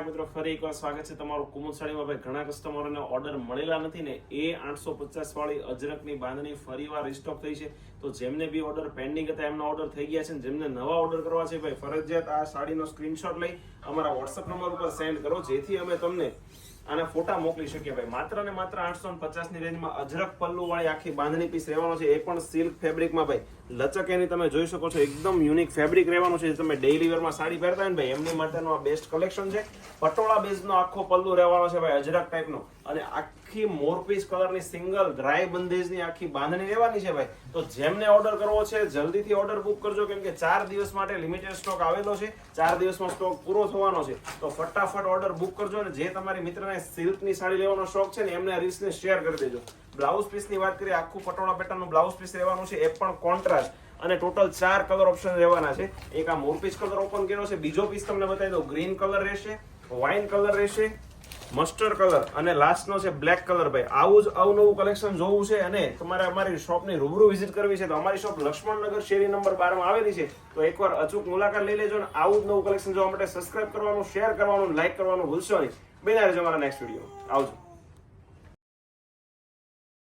મિત્રો, ફરી એકવાર સ્વાગત છે તમારું કુમુદ સાડીમાં ભાઈ ઘણા કસ્ટમરોને ઓર્ડર મળેલા નથી ને એ આઠસો પચાસ વાળી અજરકની બાંધણી ફરીવાર રિસ્ટોક થઈ છે. તો જેમને બી ઓર્ડર પેન્ડિંગ હતા, એમના ઓર્ડર થઈ ગયા છે જેમને નવા ઓર્ડર કરવા છે, ભાઈ, ફરજિયાત આ સાડીનો સ્ક્રીનશોટ લઈ અમારા વોટ્સઅપ નંબર ઉપર સેન્ડ કરો, જેથી અમે તમને આના ફોટા મોકલી શકીએ ભાઈ. માત્ર ને માત્ર આઠસો પચાસની રેન્જમાં અજરક પલ્લુ વાળી આખી બાંધણી પીસ રહેવાનો છે. એ પણ સિલ્ક ફેબ્રિકમાં ભાઈ. લચક એની તમે જોઈ શકો છો. એકદમ યુનિક ફેબ્રિક રહેવાનું છે તમે ડેઈલી વેરમાં સાડી પહેરતા હોય ને ભાઈ, એમની માટેનું આ બેસ્ટ કલેક્શન છે. પટોળા બેઝનો આખો પલ્લુ રહેવાનો છે ભાઈ અજરક ટાઈપનો અને આખી મોરપીસ કલરની સિંગલ ડ્રાય બંધેજની આખી બાંધણી રહેવાની છે ભાઈ. તો જેમને ઓર્ડર કરવો છે, જલ્દીથી ઓર્ડર બુક કરજો, કેમ કે ચાર દિવસ માટે લિમિટેડ સ્ટોક આવેલો છે. ચાર દિવસમાં સ્ટોક પૂરો થવાનો છે. તો ફટાફટ ઓર્ડર બુક કરજો અને જે તમારી મિત્રને સિલ્કની સાડી લેવાનો શોખ છે ને એમને રીલ્સને શેર કરી દેજો. બ્લાઉઝ પીસની વાત કરીએ, આખું પટોળા પેટર્નનું બ્લાઉઝ પીસ રહેવાનું છે, એ પણ કોન્ટ્રાસ્ટ અને ટોટલ ચાર કલર ઓપ્શન રહેવાના છે. એક આ મોરપીસ કલર ઓપન કર્યો છે, બીજો પીસ તમને બતાવી દઉં ગ્રીન કલર રહેશે વાઇન કલર રહેશે મસ્ટર્ડ કલર અને લાસ્ટનો છે બ્લેક કલર ભાઈ. આવું જ અવનવું કલેક્શન જોવું છે અને તમારે અમારી શોપની રૂબરૂ વિઝિટ કરવી છે. તો અમારી શોપ લક્ષ્મણનગર શેરી નંબર બારમાં આવેલી છે. તો એકવાર અચૂક મુલાકાત લઈ લેજો અને આવું જ નવું કલેક્શન જોવા માટે સબસ્ક્રાઇબ કરવાનું શેર કરવાનું લાઇક કરવાનું ભૂલશો નહીં. બન્યા રહેજો અમારા નેક્સ્ટ વીડિયો આવજો.